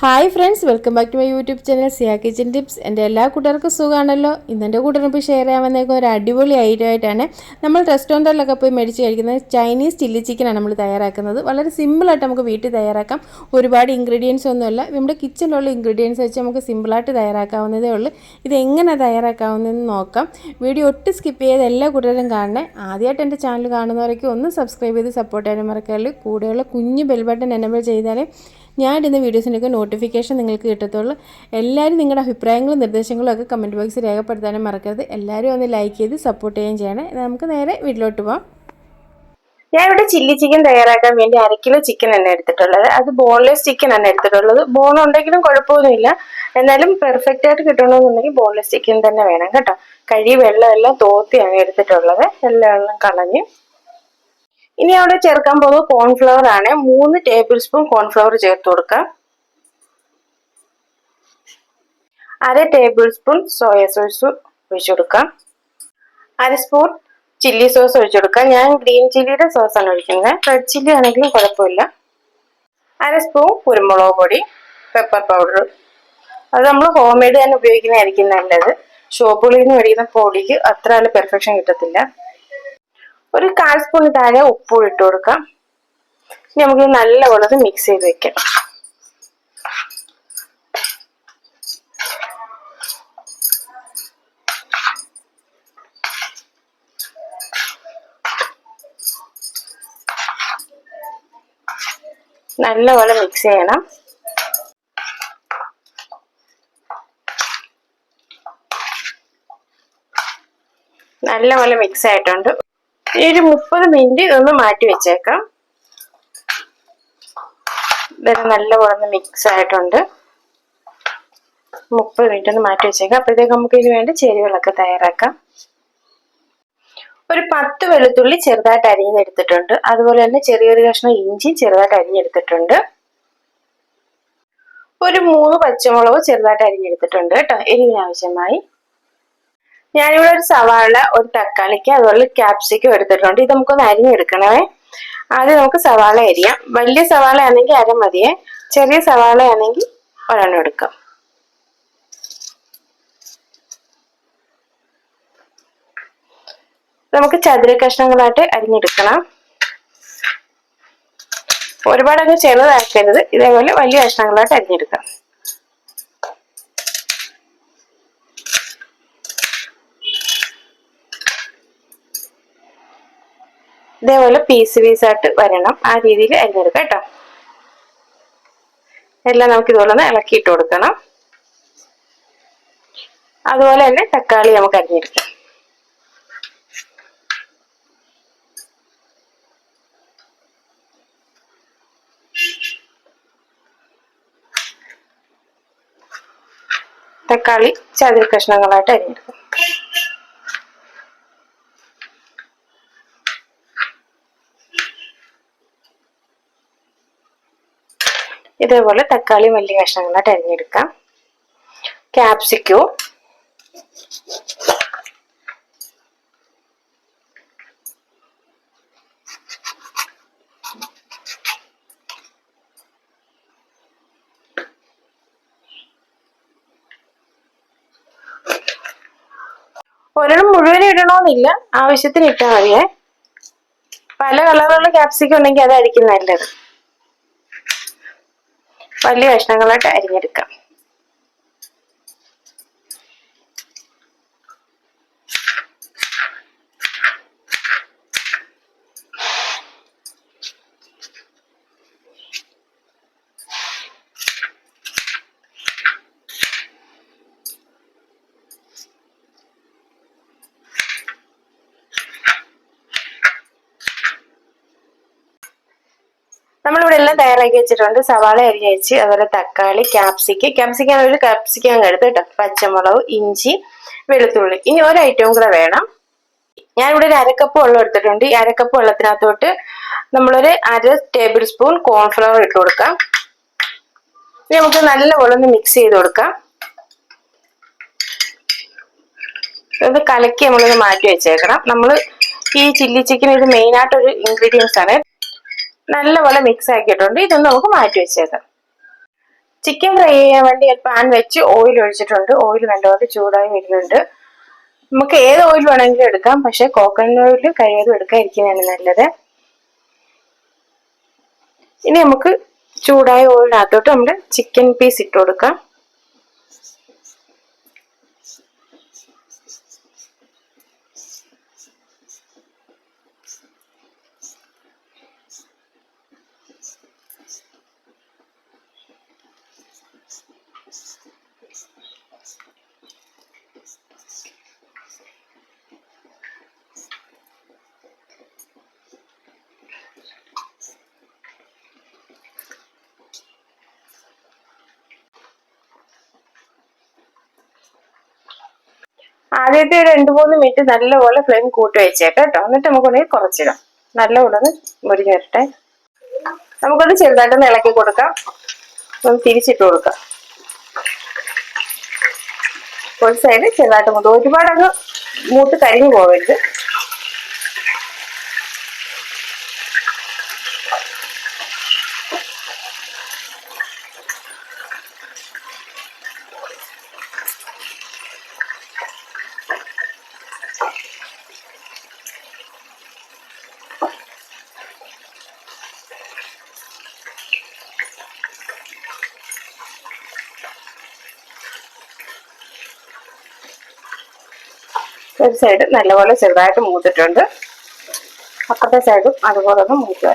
Hi friends welcome back to my YouTube channel Siya kitchen tips എന്റെ എല്ലാ കൂട്ടുകാർക്കും സുഖമാണല്ലോ. ഇന്നെന്റെ കൂട്ടുകാർക്ക് ഷെയർ ചെയ്യാൻ വന്നേക്കും ഒരു അടിപൊളി ഐറ്റം ആയിട്ടാണ് നമ്മൾ റെസ്റ്റോറന്റിലൊക്കെ പോയി മേടിച്ച് കഴിക്കുന്നത് ചൈനീസ് ചില്ലി ചിക്കനാണ് നമ്മൾ തയ്യാറാക്കുന്നത്. വളരെ സിമ്പിളായിട്ട് നമുക്ക് വീട്ടിൽ തയ്യാറാക്കാം. ഒരുപാട് ഇൻഗ്രീഡിയൻസ് ഒന്നുമല്ല. നമ്മുടെ കിച്ചണിലുള്ള ഇൻഗ്രീഡിയൻസ് വെച്ച് നമുക്ക് സിമ്പിളായിട്ട് തയ്യാറാക്കാവുന്നതേ ഉള്ളൂ. ഇത് എങ്ങനെ തയ്യാറാക്കാവുന്നതെന്ന് നോക്കാം. വീഡിയോ ഒട്ടും സ്കിപ്പ് ചെയ്ത് എല്ലാ കൂട്ടുകാരും കാണണേ. ആദ്യമായിട്ട് എന്റെ ചാനൽ കാണുന്നവരൊക്കെ ഒന്ന് സബ്സ്ക്രൈബ് ചെയ്ത് സപ്പോർട്ട് ചെയ്യാനും മറക്കാറില്ല കൂടെയുള്ള കുഞ്ഞു ബെൽബട്ടൺ എനബിൾ ചെയ്താലേ ഞാൻ ഇടുന്ന വീഡിയോസിന്റെയൊക്കെ നോട്ടിഫിക്കേഷൻ നിങ്ങൾക്ക് കിട്ടത്തുള്ളൂ. എല്ലാവരും നിങ്ങളുടെ അഭിപ്രായങ്ങളും നിർദ്ദേശങ്ങളും ഒക്കെ കമന്റ് ബോക്സിൽ രേഖപ്പെടുത്താനും മറക്കരുത്. എല്ലാവരും ഒന്ന് ലൈക്ക് ചെയ്ത് സപ്പോർട്ട് ചെയ്യുകയും ചെയ്യണം. നമുക്ക് നേരെ വീട്ടിലോട്ട് പോവാം. ഞാൻ ഇവിടെ ചില്ലി ചിക്കൻ തയ്യാറാക്കാൻ വേണ്ടി അര കിലോ ചിക്കൻ തന്നെ എടുത്തിട്ടുള്ളത്. അത് ബോൺലെസ് ചിക്കൻ തന്നെ എടുത്തിട്ടുള്ളത്. ബോൺ ഉണ്ടെങ്കിലും കുഴപ്പമൊന്നുമില്ല. എന്നാലും പെർഫെക്റ്റ് ആയിട്ട് കിട്ടണമെന്നുണ്ടെങ്കിൽ ബോൺലെസ് ചിക്കൻ തന്നെ വേണം കേട്ടോ. കഴി വെള്ളം എല്ലാം തോത്തിയാണ് എടുത്തിട്ടുള്ളത്. എല്ലാം കളഞ്ഞ് ഇനി അവിടെ ചേർക്കാൻ പോകുന്നത് കോൺഫ്ലവർ ആണ്. മൂന്ന് ടേബിൾ സ്പൂൺ കോൺഫ്ലവർ ചേർത്ത് കൊടുക്കാം. അര ടേബിൾ സ്പൂൺ സോയ സോസ് ഒഴിച്ചു കൊടുക്കാം. അര സ്പൂൺ ചില്ലി സോസ് ഒഴിച്ചു കൊടുക്കാം. ഞാൻ ഗ്രീൻ ചില്ലിയുടെ സോസ് ആണ് ഒഴിക്കുന്നത്. റെഡ് ചില്ലി ആണെങ്കിലും കുഴപ്പമില്ല. അര സ്പൂൺ കുരുമുളക് പൊടി പെപ്പർ പൗഡർ അത് നമ്മൾ ഹോം മെയ്ഡ് തന്നെ ഉപയോഗിക്കുന്നതായിരിക്കും നല്ലത്. ഷോപ്പുകളിൽ നിന്ന് മേടിക്കുന്ന പൊടിക്ക് അത്ര നല്ല പെർഫെക്ഷൻ കിട്ടത്തില്ല. ഒരു കാൽ സ്പൂൺ താഴെ ഉപ്പും ഇട്ട് കൊടുക്കാം. ഇനി നമുക്ക് നല്ലപോലെ മിക്സ് ചെയ്ത് വെക്കാം. നല്ലപോലെ മിക്സ് ചെയ്യണം. നല്ലപോലെ മിക്സ് ആയിട്ടുണ്ട്. ഒരു മുപ്പത് മിനിറ്റ് ഒന്ന് മാറ്റി വെച്ചേക്കാം. ഇതെല്ലാം നല്ലപോലെ ഒന്ന് മിക്സ് ആയിട്ടുണ്ട്. മുപ്പത് മിനിറ്റ് ഒന്ന് മാറ്റി വെച്ചേക്കാം. അപ്പോഴത്തേക്ക് നമുക്ക് ഇതിന് വേണ്ടി ചേരുവകളൊക്കെ തയ്യാറാക്കാം. ഒരു പത്ത് വെളുത്തുള്ളി ചെറുതായിട്ട് അരിഞ്ഞെടുത്തിട്ടുണ്ട് അതുപോലെ തന്നെ ചെറിയൊരു കഷ്ണം ഇഞ്ചി ചെറുതായിട്ട് അരിഞ്ഞെടുത്തിട്ടുണ്ട്. ഒരു മൂന്ന് പച്ചമുളക് ചെറുതായിട്ട് അരിഞ്ഞെടുത്തിട്ടുണ്ട് കേട്ടോ. എരിവിനാവശ്യമായി ഞാനിവിടെ ഒരു സവാള ഒരു തക്കാളിക്ക് അതുപോലെ ക്യാപ്സിക്കും എടുത്തിട്ടുണ്ട്. ഇത് നമുക്കൊന്ന് അരിഞ്ഞെടുക്കണമേ. ആദ്യം നമുക്ക് സവാള അരിയാം. വലിയ സവാള ആണെങ്കിൽ അര മതിയേ. ചെറിയ സവാള ആണെങ്കിൽ ഒരെണ്ണം എടുക്കാം. നമുക്ക് ചതുര കഷ്ണങ്ങളായിട്ട് അരിഞ്ഞെടുക്കണം. ഒരുപാട് അങ്ങ് ചെറുതാക്കരുത്. ഇതേപോലെ വലിയ കഷ്ണങ്ങളായിട്ട് അരിഞ്ഞെടുക്കാം. ഇതേപോലെ പീസ് പീസായിട്ട് വരണം. ആ രീതിയിൽ അരിഞ്ഞെടുക്കാം കേട്ടോ. എല്ലാം നമുക്ക് ഇതുപോലെ ഒന്ന് ഇളക്കിയിട്ട് കൊടുക്കണം. അതുപോലെ തന്നെ തക്കാളി നമുക്ക് അരിഞ്ഞെടുക്കാം. തക്കാളി ചതുര കഷ്ണങ്ങളായിട്ട് ഇതേപോലെ തക്കാളി വലിയ കഷ്ണങ്ങളായിട്ട് അരിഞ്ഞെടുക്കാം ക്യാപ്സിക്കോ ഒരെണ്ണം മുഴുവൻ ഇടണമെന്നില്ല ആവശ്യത്തിന് ഇട്ടാൽ മതിയേ. പല കളറുള്ള ക്യാപ്സിക്കം ഉണ്ടെങ്കിൽ അതായിരിക്കും നല്ലത് വലിയ കഷ്ണങ്ങളായിട്ട് അരിഞ്ഞെടുക്കാം. എല്ലാം വെച്ചിട്ടുണ്ട്. സവാള അരിഞ്ഞ് വെച്ച് അതുപോലെ തക്കാളി ക്യാപ്സിക്ക ക്യാപ്സിക്ക ഒരു ക്യാപ്സിക്ക എടുത്ത് കേട്ടോ. പച്ചമുളക് ഇഞ്ചി വെളുത്തുള്ളി. ഇനി ഒരു ഐറ്റവും കൂടെ വേണം. ഞാനിവിടെ ഒരു അരക്കപ്പ് വെള്ളം എടുത്തിട്ടുണ്ട്. ഈ അരക്കപ്പ് വെള്ളത്തിനകത്തോട്ട് നമ്മളൊരു അര ടേബിൾ സ്പൂൺ കോൺഫ്ലവർ ഇട്ട് കൊടുക്കാം. ഇനി നമുക്ക് നല്ലപോലെ ഒന്ന് മിക്സ് ചെയ്ത് കൊടുക്കാം. ഇത് കലക്കി നമ്മളൊന്ന് മാറ്റി വെച്ചേക്കണം. നമ്മൾ ഈ ചില്ലി ചിക്കൻ ഇത് മെയിനായിട്ടൊരു ഇൻഗ്രീഡിയൻസ് ആണ്. നല്ലപോലെ മിക്സ് ആക്കിയിട്ടുണ്ട്. ഇതൊന്ന് നമുക്ക് മാറ്റി വെച്ചേക്കാം. ചിക്കൻ ഫ്രൈ ചെയ്യാൻ വേണ്ടി പാൻ വെച്ച് ഓയിൽ ഒഴിച്ചിട്ടുണ്ട്. ഓയിൽ നല്ലപോലെ ചൂടായി വരുന്നുണ്ട്. നമുക്ക് ഏത് ഓയിൽ വേണമെങ്കിലും എടുക്കാം. പക്ഷെ കോക്കനട്ട് ഓയിൽ കഴിവതും എടുക്കാതിരിക്കുന്നതാണ് നല്ലത്. ഇനി നമുക്ക് ചൂടായ ഓയിലിനകത്തോട്ട് നമ്മുടെ ചിക്കൻ പീസ് ഇട്ട് കൊടുക്കാം. ആദ്യത്തെ രണ്ടു മൂന്ന് മിനിറ്റ് നല്ലപോലെ ഫ്ലെയിം കൂട്ടി വെച്ചേക്കാം കേട്ടോ. എന്നിട്ട് നമുക്കൊന്ന് കുറച്ചിടാം. നല്ല ഒന്ന് മുരിഞ്ഞു വരട്ടെ. നമുക്കൊന്ന് ചെറുതായിട്ടൊന്ന് ഇളക്കി കൊടുക്കാം. ഒന്ന് തിരിച്ചിട്ട് കൊടുക്കാം. ഒരു സൈഡ് ചെറുതായിട്ട് മൂത്ത് ഒരുപാട് അങ്ങ് മൂത്ത് കരിഞ്ഞു പോകരുത് ഒരു സൈഡ് നല്ലപോലെ ചെറുതായിട്ട് മൂത്തിട്ടുണ്ട്. അപ്പുറത്തെ സൈഡും അതുപോലെ ഒന്ന് മൂത്ത്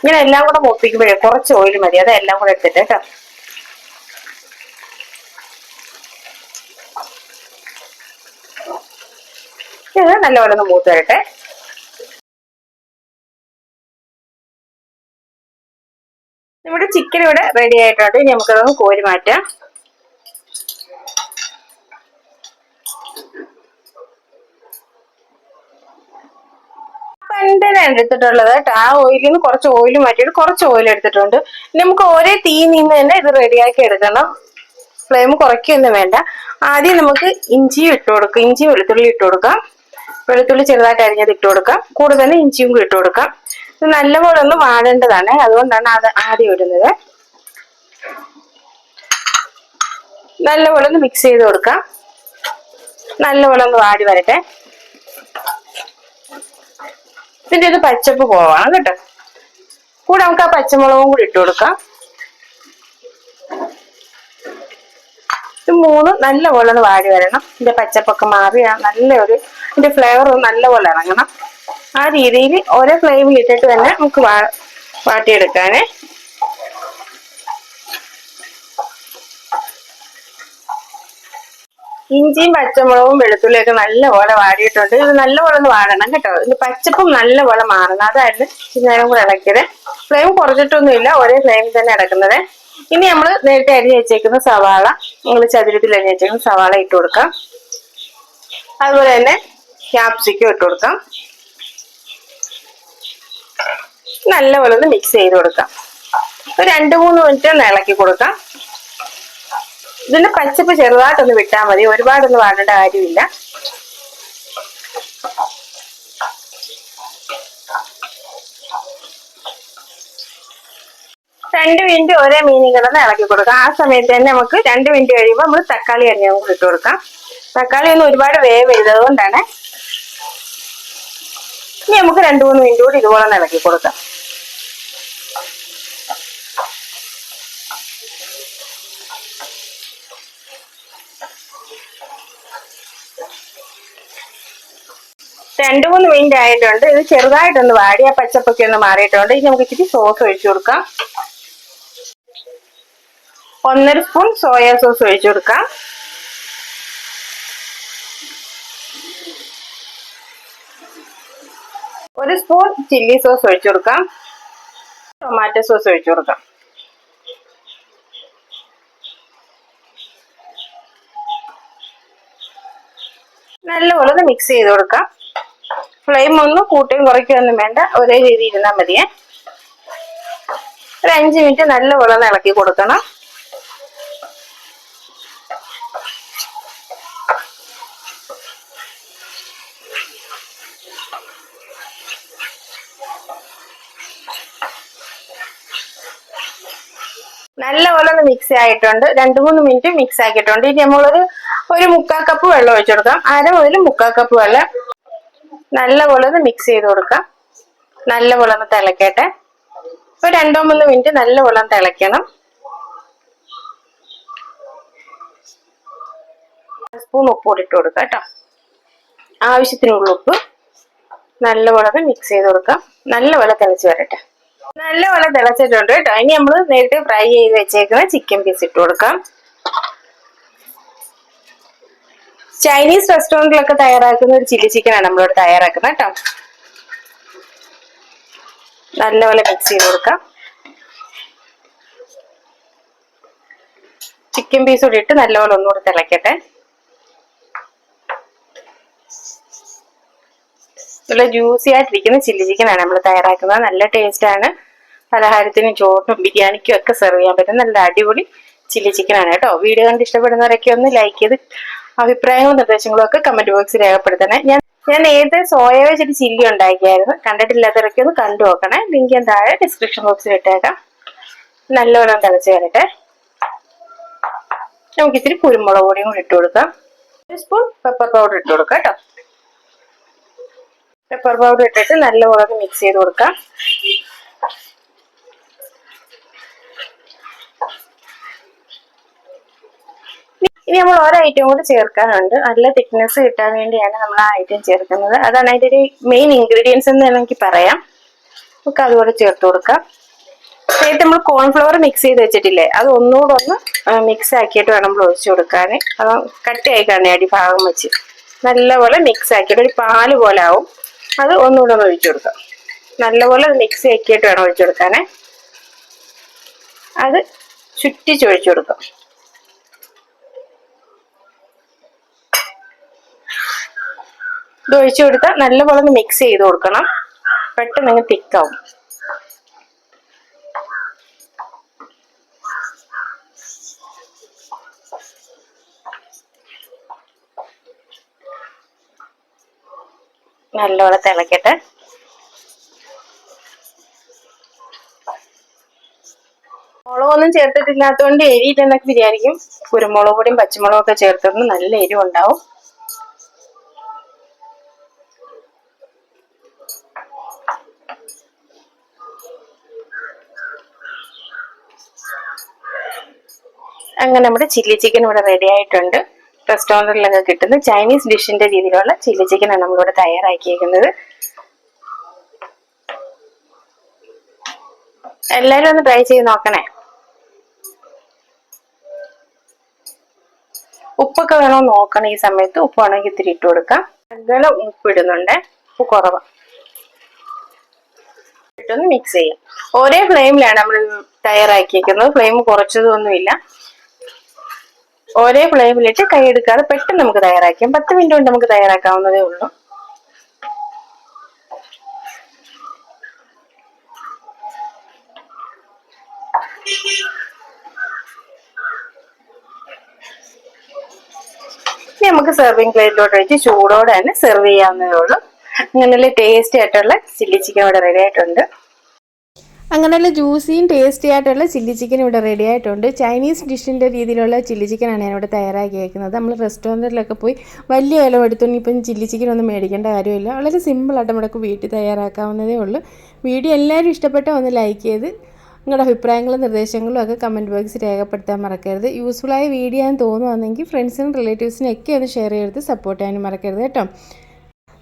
ഇങ്ങനെ എല്ലാം കൂടെ മൂപ്പിക്കുമ്പോഴേ കുറച്ച് ഓയിൽ മതി. അത് എല്ലാം കൂടെ എടുത്തിട്ട് കേട്ടോ. നല്ലപോലെ ഒന്ന് മൂത്ത് വരട്ടെ. നമ്മുടെ ചിക്കൻ ഇവിടെ റെഡി ആയിട്ടുണ്ട്. ഇനി നമുക്കതൊന്ന് കോരി മാറ്റാം. പണ്ടനാണ് എടുത്തിട്ടുള്ളത് ആ ഓയിലിൽ നിന്ന് കുറച്ച് ഓയിൽ മാറ്റിയിട്ട് കുറച്ച് ഓയിൽ എടുത്തിട്ടുണ്ട്. നമുക്ക് ഒരേ തീ നിന്ന് തന്നെ ഇത് റെഡിയാക്കി എടുക്കണം. ഫ്ലെയിം കുറയ്ക്കൊന്നും വേണ്ട. ആദ്യം നമുക്ക് ഇഞ്ചി ഇട്ട് കൊടുക്കാം. ഇഞ്ചി വെളുത്തുള്ളി ഇട്ട് കൊടുക്കാം. വെളുത്തുള്ളി ചെറുതായിട്ട് അരിഞ്ഞത് ഇട്ട് കൊടുക്കാം. കൂടെ തന്നെ ഇഞ്ചിയും കൂടി ഇട്ട് കൊടുക്കാം. ഇത് നല്ലപോലെ ഒന്ന് വാടേണ്ടതാണ്. അതുകൊണ്ടാണ് അത് ആദ്യം ഇടുന്നത്. നല്ലപോലെ ഒന്ന് മിക്സ് ചെയ്ത് കൊടുക്കാം. നല്ലപോലെ ഒന്ന് വാടി വരട്ടെ. ഇതിന്റെ ഇത് പച്ചപ്പ് പോവാണ് കേട്ടോ. കൂടെ നമുക്ക് ആ പച്ചമുളകും കൂടി ഇട്ട് കൊടുക്കാം. ഇത് മൂന്ന് നല്ലപോലെ ഒന്ന് വാടി വരണം. ഇതിന്റെ പച്ചപ്പൊക്കെ മാറി നല്ല ഒരു ഇതിന്റെ ഫ്ലേവർ നല്ലപോലെ ഇറങ്ങണം. ആ രീതിയിൽ ഓരോ ഫ്ലെയിമിൽ ഇട്ടിട്ട് തന്നെ നമുക്ക് വാട്ടിയെടുക്കാനേ. ഇഞ്ചിയും പച്ചമുളകും വെളുത്തുള്ളിയും ഒക്കെ നല്ലപോലെ വാടിയിട്ടുണ്ട്. ഇത് നല്ലപോലെ ഒന്ന് വാടണം കേട്ടോ. ഇത് പച്ചപ്പും നല്ലപോലെ മാറണം. അതായിരുന്നു നേരം കൂടെ ഇളക്കിയത്. ഫ്ലെയിം കുറച്ചിട്ടൊന്നുമില്ല ഒരേ ഫ്ലെയിമിൽ തന്നെ ഇടക്കുന്നത് ഇനി നമ്മൾ നേരത്തെ അരിഞ്ഞ് വെച്ചേക്കുന്ന സവാള നമ്മൾ ചതുരത്തിൽ അരിഞ്ഞ് വെച്ചേക്കുന്ന സവാള ഇട്ട് കൊടുക്കാം. അതുപോലെ തന്നെ ക്യാപ്സിക്കം ഇട്ട് കൊടുക്കാം. നല്ലപോലെ ഒന്ന് മിക്സ് ചെയ്ത് കൊടുക്കാം. ഒരു രണ്ട് മൂന്ന് മിനിറ്റ് ഒന്ന് ഇളക്കി കൊടുക്കാം. ഇതിന്റെ പച്ചപ്പ് ചെറുതായിട്ടൊന്ന് വിട്ടാൽ മതി. ഒരുപാടൊന്നും വാടേണ്ട കാര്യമില്ല. രണ്ട് മിനിറ്റ് ഒരേ മീനിൽ കിടന്ന് ഇളക്കി കൊടുക്കാം. ആ സമയത്ത് തന്നെ നമുക്ക് രണ്ട് മിനിറ്റ് കഴിയുമ്പോൾ നമ്മൾ തക്കാളി അരിഞ്ഞ് നമുക്ക് ഇട്ട് കൊടുക്കാം. തക്കാളി ഒന്നും ഒരുപാട് വേവ് ചെയ്തതുകൊണ്ടാണ് ഇനി നമുക്ക് രണ്ടു മൂന്ന് മിനിറ്റ് കൂടി ഇതുപോലെ ഒന്ന് ഇളക്കി കൊടുക്കാം. രണ്ടു മൂന്ന് മിനിറ്റ് ആയിട്ടുണ്ട്. ഇത് ചെറുതായിട്ടൊന്ന് വാടി ആ പച്ചപ്പൊക്കെ ഒന്ന് മാറിയിട്ടുണ്ട്. ഇനി നമുക്ക് ഇച്ചിരി സോസ് ഒഴിച്ചു കൊടുക്കാം. ഒന്നര സ്പൂൺ സോയാ സോസ് ഒഴിച്ചു കൊടുക്കാം. ഒരു സ്പൂൺ ചില്ലി സോസ് ഒഴിച്ചു കൊടുക്കാം. ടൊമാറ്റോ സോസ് ഒഴിച്ചു കൊടുക്കാം. നല്ലപോലെ ഒന്ന് മിക്സ് ചെയ്ത് കൊടുക്കാം. ഫ്ലെയിം ഒന്നും കൂട്ടുകയും കുറയ്ക്കുകയൊന്നും വേണ്ട. ഒരേ രീതിയിൽ ഇരുന്നാൽ മതിയേ. ഒരു അഞ്ച് മിനിറ്റ് നല്ലപോലെ ഒന്ന് ഇളക്കി കൊടുക്കണം. നല്ലപോലെ ഒന്ന് മിക്സ് ആയിട്ടുണ്ട്. രണ്ട് മൂന്ന് മിനിറ്റ് മിക്സ് ആക്കിയിട്ടുണ്ട്. ഇനി നമ്മളൊരു ഒരു മുക്കാൽ കപ്പ് വെള്ളം ഒഴിച്ചു കൊടുക്കാം. അര മുതൽ മുക്കാൽ കപ്പ് വെള്ളം നല്ലപോലെ ഒന്ന് മിക്സ് ചെയ്ത് കൊടുക്കാം. നല്ലപോലെ ഒന്ന് തിളക്കട്ടെ. ഒരു രണ്ടോ മൂന്ന് മിനിറ്റ് നല്ലപോലെ ഒന്ന് തിളയ്ക്കണം സ്പൂൺ ഉപ്പ് ഇട്ട് കൊടുക്കാം കേട്ടോ. ആവശ്യത്തിനുള്ള ഉപ്പ് നല്ലപോലെ മിക്സ് ചെയ്ത് കൊടുക്കാം. നല്ലപോലെ തിളച്ച് വരട്ടെ. നല്ലപോലെ തിളച്ചിട്ടുണ്ട് കേട്ടോ. ഇനി നമ്മൾ നേരത്തെ ഫ്രൈ ചെയ്ത് വെച്ചേക്കുന്ന ചിക്കൻ പീസ് ഇട്ട് കൊടുക്കാം. ചൈനീസ് റെസ്റ്റോറന്റിലൊക്കെ തയ്യാറാക്കുന്ന ഒരു ചില്ലി ചിക്കനാണ് നമ്മളിവിടെ തയ്യാറാക്കുന്നത് കേട്ടോ. നല്ലപോലെ മിക്സ് ചെയ്ത് കൊടുക്കാം. ചിക്കൻ പീസ് കൂടി ഇട്ട് നല്ലപോലെ ഒന്നുകൂടെ തിളക്കട്ടെ. നല്ല ജ്യൂസി ആയിട്ടിരിക്കുന്ന ചില്ലി ചിക്കനാണ് നമ്മൾ തയ്യാറാക്കുന്നത്. നല്ല ടേസ്റ്റ് ആണ്. പലഹാരത്തിനും ചോറിനും ബിരിയാണിക്കും ഒക്കെ സെർവ് ചെയ്യാൻ പറ്റും നല്ല അടിപൊളി ചില്ലി ചിക്കനാണ് കേട്ടോ. വീഡിയോ കണ്ട് ഇഷ്ടപ്പെടുന്നവരൊക്കെ ഒന്ന് ലൈക്ക് ചെയ്ത് അഭിപ്രായങ്ങളും നിർദ്ദേശങ്ങളും ഒക്കെ കമന്റ് ബോക്സിൽ രേഖപ്പെടുത്തണേ. ഞാൻ ഞാൻ ഏത് സോയ വെച്ചിട്ട് ചില്ലി ഉണ്ടാക്കിയായിരുന്നു. കണ്ടിട്ടില്ലാത്തവരൊക്കെ ഒന്ന് കണ്ടു നോക്കണേ. ലിങ്ക് ഞാൻ താഴെ ഡിസ്ക്രിപ്ഷൻ ബോക്സിൽ ഇട്ടേക്കാം. നല്ലോണം തിളച്ച് വരട്ടെ. നമുക്ക് ഇത്തിരി കുരുമുളക് പൊടിയും കൂടി ഇട്ട് കൊടുക്കാം. ഒരു സ്പൂൺ പെപ്പർ പൗഡർ ഇട്ട് കൊടുക്കാം കേട്ടോ. പെപ്പർ പൗഡർ ഇട്ടിട്ട് നല്ലപോലെ മിക്സ് ചെയ്ത് കൊടുക്കാം. ഇനി നമ്മൾ ഓരോ ഐറ്റം കൂടി ചേർക്കാനുണ്ട്. നല്ല തിക്നെസ് കിട്ടാൻ വേണ്ടിയാണ് നമ്മൾ ആ ഐറ്റം ചേർക്കുന്നത്. അതാണ് അതിന്റെ ഒരു മെയിൻ ഇൻഗ്രീഡിയൻസ് എന്ന് വേണമെങ്കിൽ പറയാം. നമുക്ക് അതുകൂടെ ചേർത്ത് കൊടുക്കാം. നേരത്തെ നമ്മൾ കോൺഫ്ലവർ മിക്സ് ചെയ്ത് വെച്ചിട്ടില്ലേ? അത് ഒന്നുകൂടെ ഒന്ന് മിക്സ് ആക്കിയിട്ട് വേണം നമ്മൾ ഒഴിച്ചു കൊടുക്കാൻ. അത് കട്ടിയായി കാണേ അടിഭാഗം വെച്ച്. നല്ലപോലെ മിക്സ് ആക്കിയിട്ട് ഒരു പാൽ പോലെ ആവും. അത് ഒന്നുകൂടെ ഒന്ന് ഒഴിച്ചു കൊടുക്കാം. നല്ലപോലെ മിക്സ് ആക്കിയിട്ട് വേണം ഒഴിച്ചു കൊടുക്കാനേ. അത് ചുറ്റിച്ചൊഴിച്ചു കൊടുക്കാം. ഇത് ഒഴിച്ചു കൊടുത്താൽ നല്ലപോലെ ഒന്ന് മിക്സ് ചെയ്ത് കൊടുക്കണം. പെട്ടെന്ന് തിക്കാവും നല്ലപോലെ തിളക്കട്ടെ. മുളകൊന്നും ചേർത്തിട്ടില്ലാത്തതുകൊണ്ട് എരിയില്ലെന്നൊക്കെ വിചാരിക്കും. കുരുമുളക് പൊടിയും പച്ചമുളകും ഒക്കെ ചേർത്തിട്ട് നല്ല എരിവ് ഉണ്ടാവും അങ്ങനെ നമ്മുടെ ചില്ലി ചിക്കൻ ഇവിടെ റെഡി ആയിട്ടുണ്ട്. റെസ്റ്റോറന്റിലൊക്കെ കിട്ടുന്ന ചൈനീസ് ഡിഷിന്റെ രീതിയിലുള്ള ചില്ലി ചിക്കനാണ് നമ്മളിവിടെ തയ്യാറാക്കിയിരിക്കുന്നത് എല്ലാവരും ഒന്ന് ട്രൈ ചെയ്ത് നോക്കണേ. ഉപ്പൊക്കെ വേണോ നോക്കണം ഈ സമയത്ത്. ഉപ്പ് വേണമെങ്കിൽ ഇത്തിരി ഇട്ട് കൊടുക്കാം. ശകലം ഉപ്പ് ഇടുന്നുണ്ട് ഉപ്പ് കുറവ്. ഇട്ടൊന്ന് മിക്സ് ചെയ്യാം. ഒരേ ഫ്ലെയിമിലാണ് നമ്മൾ തയ്യാറാക്കിയിരിക്കുന്നത് ഫ്ലെയിം കുറച്ചതൊന്നുമില്ല. ഒരേ ഫ്ലെയിമിലിട്ട് കൈ എടുക്കാതെ പെട്ടെന്ന് നമുക്ക് തയ്യാറാക്കാം പത്ത് മിനിറ്റ് കൊണ്ട് നമുക്ക് തയ്യാറാക്കാവുന്നതേ ഉള്ളൂ. നമുക്ക് സെർവിങ് പ്ലേറ്റിലോട്ട് വെച്ച് ചൂടോടെ തന്നെ സെർവ് ചെയ്യാവുന്നതേ ഉള്ളൂ. അങ്ങനെ ടേസ്റ്റി ആയിട്ടുള്ള ചില്ലി ചിക്കൻ ഇവിടെ റെഡി ആയിട്ടുണ്ട്. അങ്ങനെയുള്ള ജ്യൂസിയും ടേസ്റ്റി ആയിട്ടുള്ള ചില്ലി ചിക്കൻ ഇവിടെ റെഡി ആയിട്ടുണ്ട്. ചൈനീസ് ഡിഷിന്റെ രീതിയിലുള്ള ചില്ലി ചിക്കനാണ് ഞാനിവിടെ തയ്യാറാക്കിയേക്കുന്നത്. നമ്മൾ റെസ്റ്റോറന്റിലൊക്കെ പോയി വലിയ വില എടുത്തൊന്നും ഇപ്പം ചില്ലി ചിക്കൻ ഒന്നും മേടിക്കേണ്ട കാര്യമില്ല. വളരെ സിമ്പിളായിട്ട് നമുക്ക് വീട്ടിൽ തയ്യാറാക്കാവുന്നതേ ഉള്ളൂ. വീഡിയോ എല്ലാവരും ഇഷ്ടപ്പെട്ട ഒന്ന് ലൈക്ക് ചെയ്ത് നിങ്ങളുടെ അഭിപ്രായങ്ങളും നിർദ്ദേശങ്ങളും ഒക്കെ കമന്റ് ബോക്സിൽ രേഖപ്പെടുത്താൻ മറക്കരുത്. യൂസ്ഫുള്ളായ വീഡിയോ ആണെന്ന് തോന്നുവാണെങ്കിൽ ഫ്രണ്ട്സിനും റിലേറ്റീവ്സിനും ഒക്കെ ഒന്ന് ഷെയർ ചെയ്ത് സപ്പോർട്ട് ചെയ്യാനും മറക്കരുത് കേട്ടോ.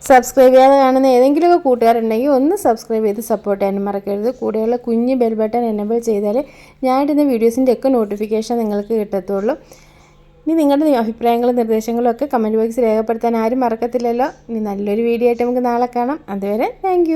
സബ്സ്ക്രൈബ് ചെയ്യാതെ കാണുന്ന ഏതെങ്കിലുമൊക്കെ കൂട്ടുകാരുണ്ടെങ്കിൽ ഒന്ന് സബ്സ്ക്രൈബ് ചെയ്ത് സപ്പോർട്ട് ചെയ്യാനും മറക്കരുത്. കൂടെയുള്ള കുഞ്ഞ് ബെൽ ബട്ടൺ എനബിൾ ചെയ്താൽ ഞാൻ ഇടുന്ന വീഡിയോസിന്റെ ഒക്കെ നോട്ടിഫിക്കേഷൻ നിങ്ങൾക്ക് കിട്ടത്തുള്ളൂ. ഇനി നിങ്ങളുടെ അഭിപ്രായങ്ങളും നിർദ്ദേശങ്ങളും ഒക്കെ കമന്റ് ബോക്സിൽ രേഖപ്പെടുത്താൻ ആരും മറക്കത്തില്ലല്ലോ. ഇനി നല്ലൊരു വീഡിയോ ആയിട്ട് നമുക്ക് നാളെ കാണാം. അതുവരെ താങ്ക്